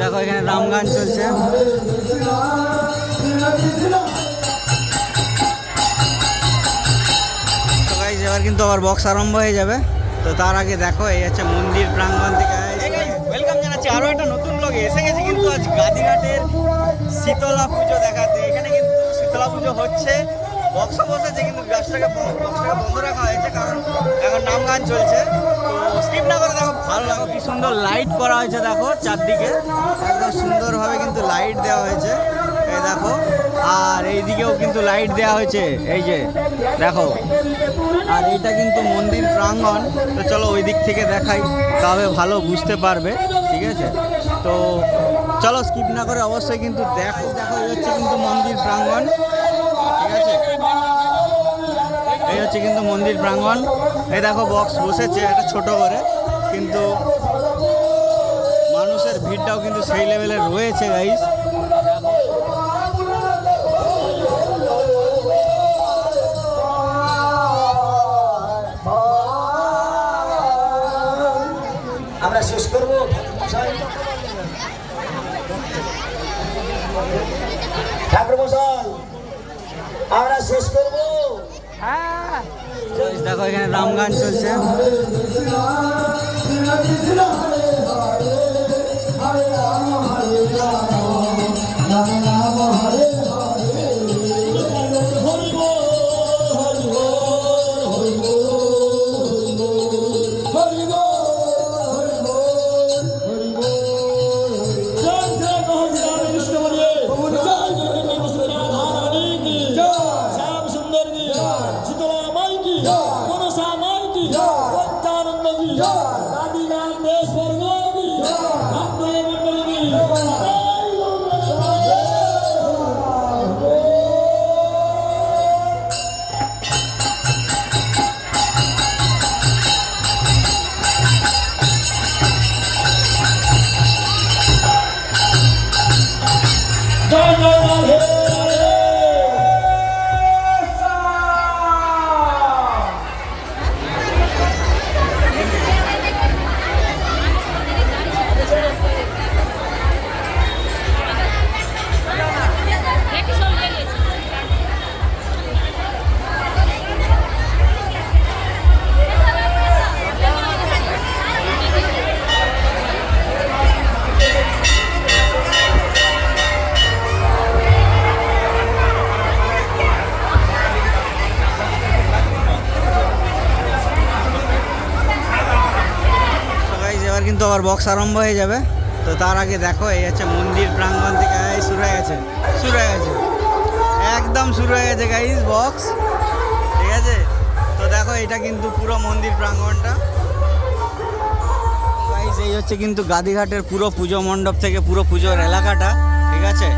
দেখো এখানে রাম গান চলছে। এবার কিন্তু আবার বক্স আরম্ভ হয়ে যাবে। তো তার আগে দেখো, এই হচ্ছে মন্দির প্রাঙ্গণ থেকে ওয়েলকাম জানাচ্ছি আরও একটা নতুন ব্লগে এসে গেছি কিন্তু আজ গাদিঘাটের শীতলা পুজো দেখাতে। এখানে কিন্তু শীতলা পুজো হচ্ছে। বক্স বসেছে কিন্তু গাছটাকে বক্সটাকে বন্ধ রাখা হয়েছে, কারণ এখন নাম গান চলছে। সুন্দর লাইট করা হয়েছে, দেখো, চারদিকে। একদম সুন্দরভাবে কিন্তু লাইট দেওয়া হয়েছে। এই দেখো, আর এইদিকেও কিন্তু লাইট দেওয়া হয়েছে। এই যে, দেখো। আর এইটা কিন্তু মন্দির প্রাঙ্গণ। তো চলো ওই দিক থেকে দেখাই, তবে ভালো বুঝতে পারবে, ঠিক আছে? তো চলো স্কিপ না করে অবশ্যই কিন্তু দেখো। দেখো, এই হচ্ছে কিন্তু মন্দির প্রাঙ্গণ, ঠিক আছে? এই হচ্ছে কিন্তু মন্দির প্রাঙ্গণ। এই দেখো বক্স বসেছে একটা ছোট করে। কিন্তু মানুষের ভিড়টাও কিন্তু সেই লেভেলে রয়েছে গাইস আমরা শেষ করব। ঠাকুর মশাই আমরা শেষ করব। Guys, দেখো এখানে রাম গান চলছে। No. One is mighty. No. One down and. No. কিন্তু আবার বক্স আরম্ভ হয়ে যাবে। তো তার আগে দেখো, এই হচ্ছে মন্দির প্রাঙ্গণ থেকে শুরু হয়ে গেছে, শুরু হয়ে গেছে। একদম শুরু হয়ে গেছে গাইজ বক্স ঠিক আছে? তো দেখো, এটা কিন্তু পুরো মন্দির প্রাঙ্গণটা। গাইজ এই হচ্ছে কিন্তু গাদিঘাটের পুরো পুজো মণ্ডপ থেকে পুরো পুজোর এলাকাটা। ঠিক আছে?